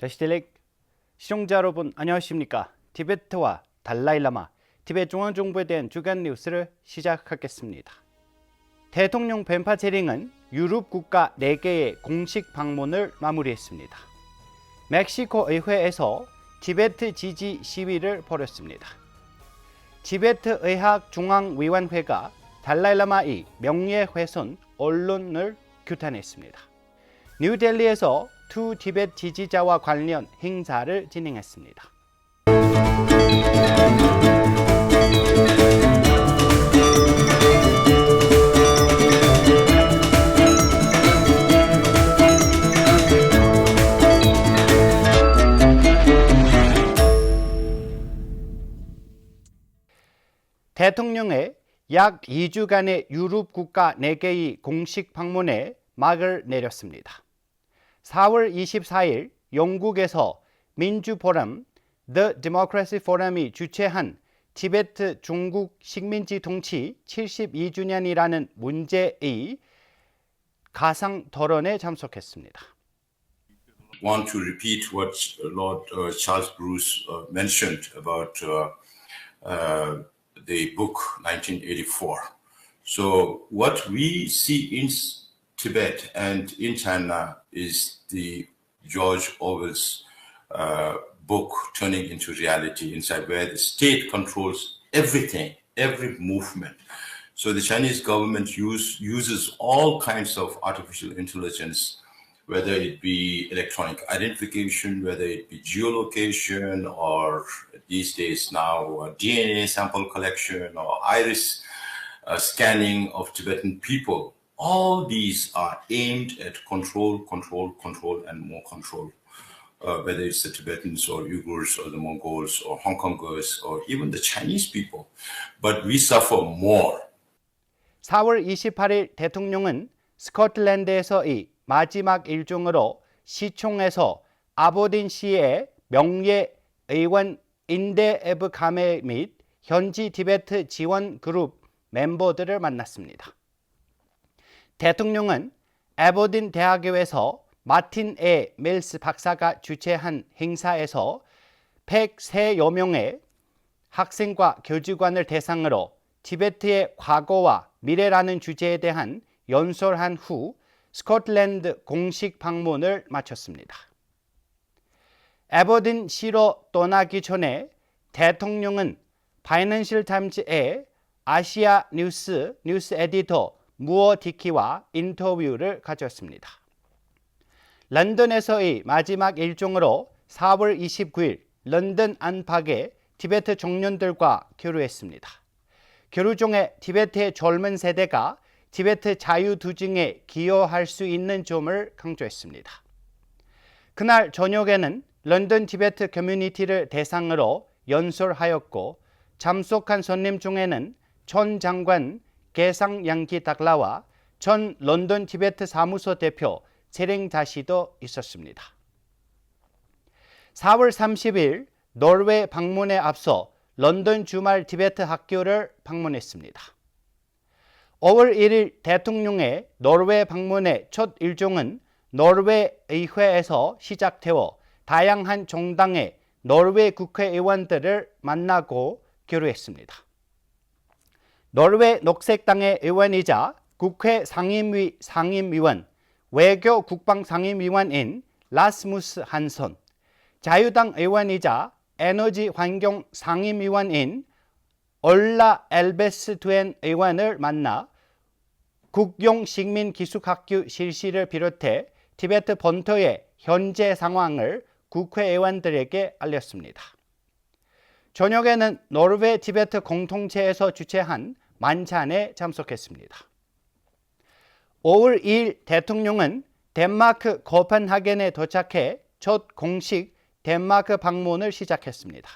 자시델렉 시청자 여러분 안녕하십니까? 티베트와 달라일라마 티베트 중앙정부에 대한 주간 뉴스를 시작하겠습니다. 대통령 벤파체링은 유럽 국가 4개의 공식 방문을 마무리했습니다. 멕시코 의회에서 티베트 지지 시위를 벌였습니다. 티베트 의학 중앙위원회가 달라일라마의 명예훼손 언론을 규탄했습니다. 뉴델리에서 투 티벳 지지자와 관련 행사를 진행했습니다. 대통령의 약 2주간의 유럽 국가 4개의 공식 방문에 막을 내렸습니다. 4월 24일 영국에서 민주포럼 The Democracy Forum이 주최한 티베트 중국 식민지 통치 72주년이라는 문제의 가상 토론에 참석했습니다. want to repeat what Lord uh, Charles Bruce uh, mentioned about uh, uh, the book 1984. So, what we see in Tibet and in China is the George Orwell's uh, book turning into reality inside where the state controls everything, every movement. So the Chinese government use, uses all kinds of artificial intelligence whether it be electronic identification, whether it be geolocation, or these days now uh, DNA sample collection or iris uh, scanning of Tibetan people. All these are aimed at control, control, control, and more control. Uh, whether it's the Tibetans or Uyghurs or the Mongols or Hong Kongers or even the Chinese people. But we suffer more 4월 28일 대통령은 스코틀랜드에서의 마지막 일정으로 시청에서 아버딘시의 명예 의원 인데 에브 가메 및 현지 티베트 지원 그룹 멤버들을 만났습니다. 대통령은 에버딘 대학교에서 마틴 에 밀스 박사가 주최한 행사에서 103여 명의 학생과 교직원을 대상으로 티베트의 과거와 미래라는 주제에 대한 연설한 후 스코틀랜드 공식 방문을 마쳤습니다. 에버딘 시로 떠나기 전에 대통령은 파이낸셜 타임즈의 아시아 뉴스 뉴스 에디터 무어 디키와 인터뷰를 가졌습니다. 런던에서의 마지막 일정으로 4월 29일 런던 안팎의 티베트 청년들과 교류했습니다. 교류 중에 티베트의 젊은 세대가 티베트 자유투쟁에 기여할 수 있는 점을 강조했습니다. 그날 저녁에는 런던 티베트 커뮤니티를 대상으로 연설하였고 참석한 손님 중에는 전 장관 개상 양기 닥라와 전 런던 티베트 사무소 대표 체랭자시도 있었습니다. 4월 30일 노르웨이 방문에 앞서 런던 주말 티베트 학교를 방문했습니다. 5월 1일 대통령의 노르웨이 방문의 첫 일정은 노르웨이 의회에서 시작되어 다양한 정당의 노르웨이 국회의원들을 만나고 교류했습니다. 노르웨이 녹색당의 의원이자 국회 상임위 상임위원, 외교 국방 상임위원인 라스무스 한선, 자유당 의원이자 에너지 환경 상임위원인 얼라 엘베스 투엔 의원을 만나 국용 식민 기숙학교 실시를 비롯해 티베트 본토의 현재 상황을 국회의원들에게 알렸습니다. 저녁에는 노르웨이 티베트 공통체에서 주최한 만찬에 참석했습니다. 5월 2일 대통령은 덴마크 코펜하겐에 도착해 첫 공식 덴마크 방문을 시작했습니다.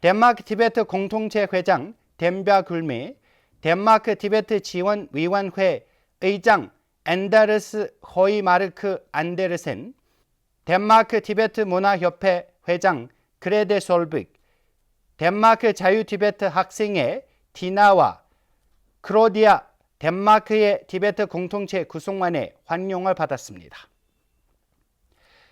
덴마크 티베트 공통체 회장 덴벼 굴미, 덴마크 티베트 지원 위원회 의장 엔다르스 호이마르크 안데르센, 덴마크 티베트 문화협회 회장 그레데 솔빅, 덴마크 자유 티베트 학생회 디나와 크로디아 덴마크의 티베트 공통체 구성원의 환영을 받았습니다.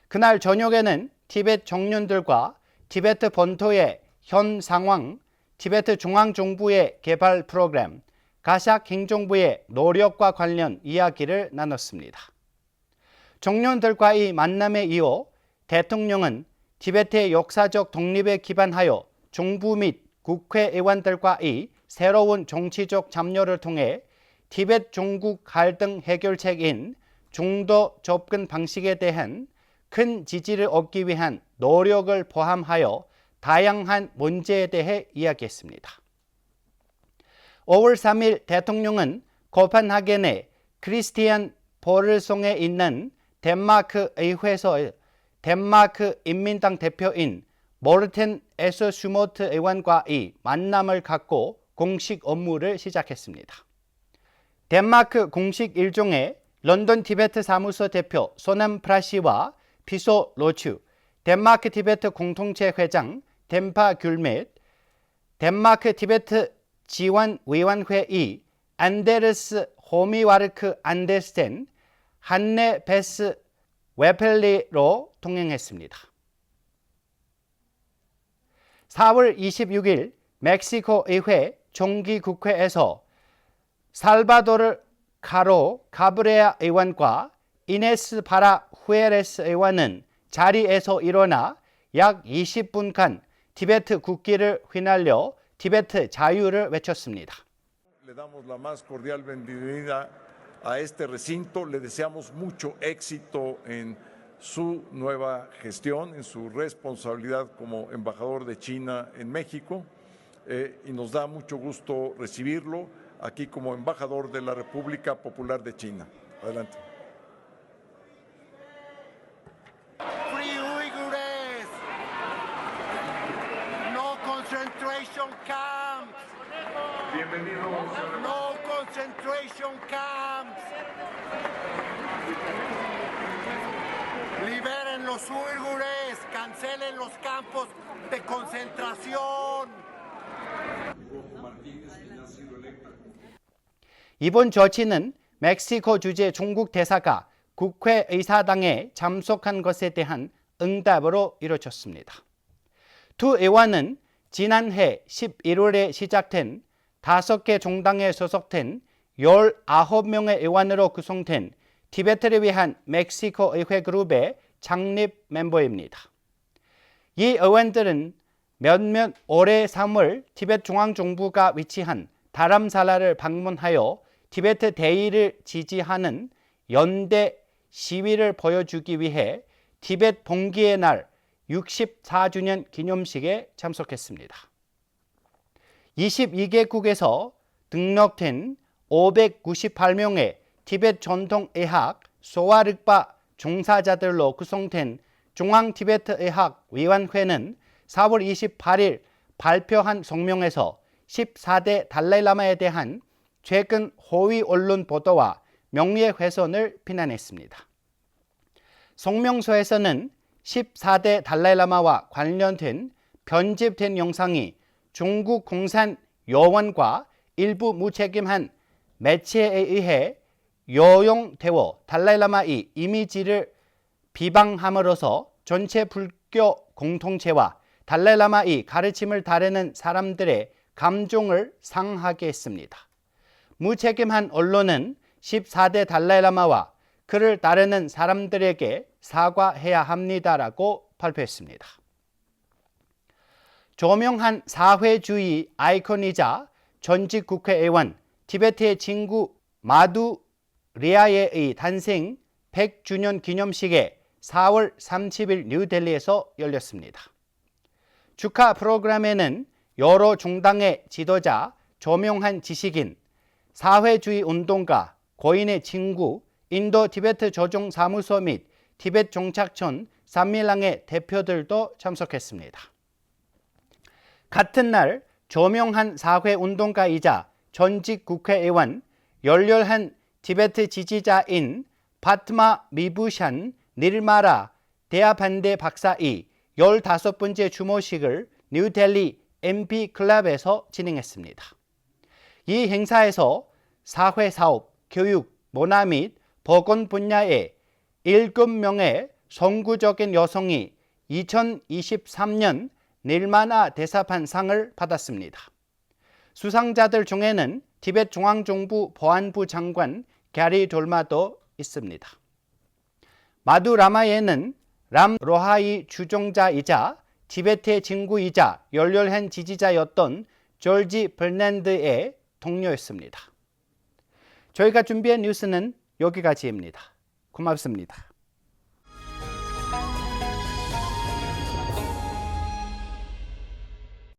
그날 저녁에는 티베트 청년들과 티베트 본토의 현 상황, 티베트 중앙정부의 개발 프로그램, 가샥 행정부의 노력과 관련 이야기를 나눴습니다. 청년들과의 만남에 이어 대통령은 티베트의 역사적 독립에 기반하여 정부 및 국회의원들과의 새로운 정치적 참여를 통해 티베트 종국 갈등 해결책인 중도 접근 방식에 대한 큰 지지를 얻기 위한 노력을 포함하여 다양한 문제에 대해 이야기했습니다. 5월 3일 대통령은 코펜하겐의 크리스티안 보를송에 있는 덴마크 의회에서 덴마크 인민당 대표인 모르텐 에서 슈모트 의원과의 만남을 갖고 공식 업무를 시작했습니다. 덴마크 공식 일정에 런던 티베트 사무소 대표 소남 프라시와 피소 로추, 덴마크 티베트 공동체 회장 덴파 귤멧, 덴마크 티베트 지원위원회의 안데르스 호미와르크 안데스텐, 한네 베스 웨펠리로 통행했습니다. 4월 26일 멕시코 의회 정기국회에서 살바도르 카로 카브레아 의원과 이네스 바라 후에레스 의원은 자리에서 일어나 약 20분간 티베트 국기를 휘날려 티베트 자유를 외쳤습니다. Le damos la más cordial bienvenida a este recinto. Le deseamos mucho éxito en su nueva gestión, en su responsabilidad como embajador de China en México. Eh, y nos da mucho gusto recibirlo aquí como embajador de la República Popular de China. Adelante. Free Uyghurs! No concentration camps! Bienvenido, No concentration camps! Liberen los uigures, cancelen los campos de concentración. 이번 조치는 멕시코 주재 중국 대사가 국회의사당에 참석한 것에 대한 응답으로 이루어졌습니다. 두 의원은 지난해 11월에 시작된 다섯 개 정당에 소속된 19명의 의원으로 구성된 티베트를 위한 멕시코 의회 그룹의 창립 멤버입니다. 이 의원들은 몇몇 올해 3월 티베트 중앙정부가 위치한 다람살라를 방문하여 티베트 대의를 지지하는 연대 시위를 보여주기 위해 티베트 봉기의 날 64주년 기념식에 참석했습니다. 22개국에서 등록된 598명의 티베트 전통 의학 소아르바 종사자들로 구성된 중앙 티베트 의학 위원회는 4월 28일 발표한 성명에서 14대 달라이라마에 대한 최근 호위 언론 보도와 명예훼손을 비난했습니다. 성명서에서는 14대 달라이라마와 관련된 편집된 영상이 중국 공산 여원과 일부 무책임한 매체에 의해 요용되어 달라이라마의 이미지를 비방함으로써 전체 불교 공동체와 달라이라마의 가르침을 따르는 사람들의 감정을 상하게 했습니다. 무책임한 언론은 14대 달라이라마와 그를 따르는 사람들에게 사과해야 합니다라고 발표했습니다. 조명한 사회주의 아이콘이자 전직 국회의원 티베트의 친구 마두 리아의 탄생 100주년 기념식에 4월 30일 뉴델리에서 열렸습니다. 축하 프로그램에는 여러 정당의 지도자, 조명한 지식인, 사회주의 운동가, 고인의 친구, 인도 티베트 조정 사무소 및 티베트 정착촌 산밀랑의 대표들도 참석했습니다. 같은 날 조명한 사회 운동가이자 전직 국회의원 열렬한 티베트 지지자인 파트마 미부샨 닐마라 대화반대 박사의 15번째 주모식을 뉴델리 MP 클럽에서 진행했습니다. 이 행사에서 사회 사업, 교육, 문화 및 보건 분야의 7명의 선구적인 여성이 2023년 닐마나 대사판 상을 받았습니다. 수상자들 중에는 티벳 중앙정부 보안부 장관 갸리 돌마도 있습니다. 마두 라마예는 람 로하이 주종자이자 티베트의 친구이자 열렬한 지지자였던 졸지 벌난드의 동료였습니다. 저희가 준비한 뉴스는 여기까지입니다. 고맙습니다.